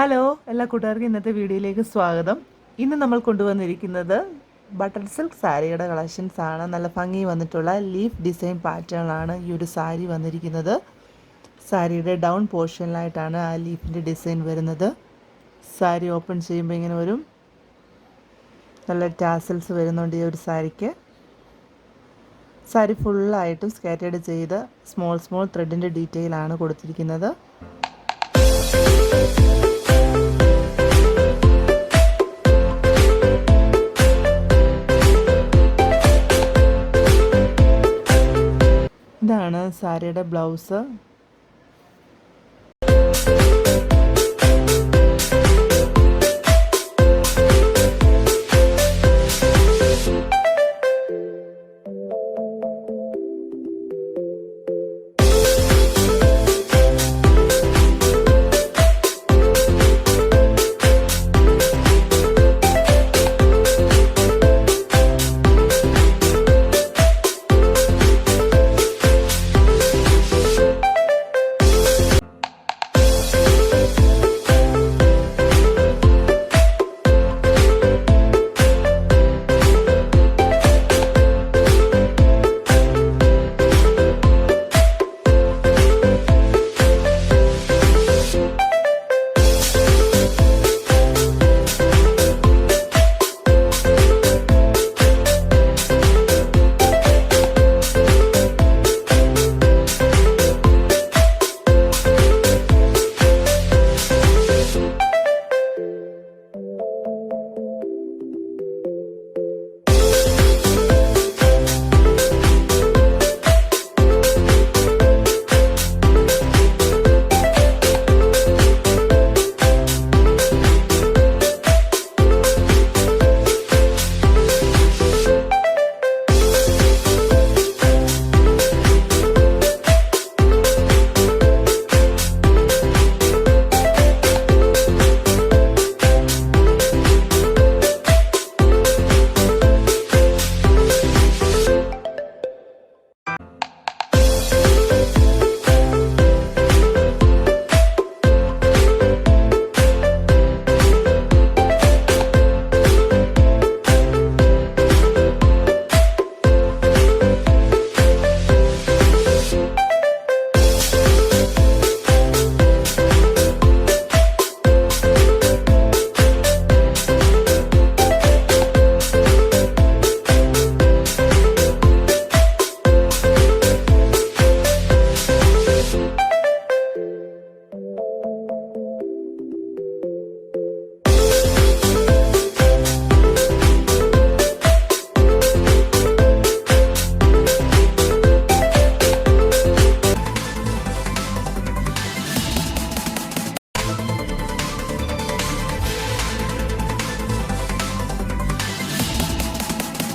Hello എല്ലാ കൂട്ടുകാർക്കും ഇന്നത്തെ വീഡിയോയിലേക്ക് സ്വാഗതം. ഇന്ന് നമ്മൾ കൊണ്ടുവന്നിരിക്കുന്നത് ബട്ടർ സിൽക്ക് സാരിയുടെ കളക്ഷൻസ് ആണ്. നല്ല ഭംഗി വന്നിട്ടുള്ള ലീഫ് ഡിസൈൻ പാറ്റേണാണ് ഈ ഒരു സാരി വന്നിരിക്കുന്നത്. സാരിയുടെ ഡൗൺ പോർഷനിലായിട്ടാണ് ആ ലീഫിന്റെ ഡിസൈൻ വരുന്നത്. സാരി ഓപ്പൺ ചെയ്യുമ്പോൾ ഇങ്ങനെ വരും. നല്ല ടാസൽസ് വരുന്നുണ്ട് ഈ ഒരു സാരിക്ക്. സാരി ഫുള്ളായിട്ടും സ്കാറ്റേഡ് ചെയ്ത് സ്മോൾ സ്മോൾ ത്രെഡിന്റെ ഡീറ്റെയിൽ ആണ് കൊടുത്തിരിക്കുന്നത്. സാരിയുടെ ബ്ലൗസ്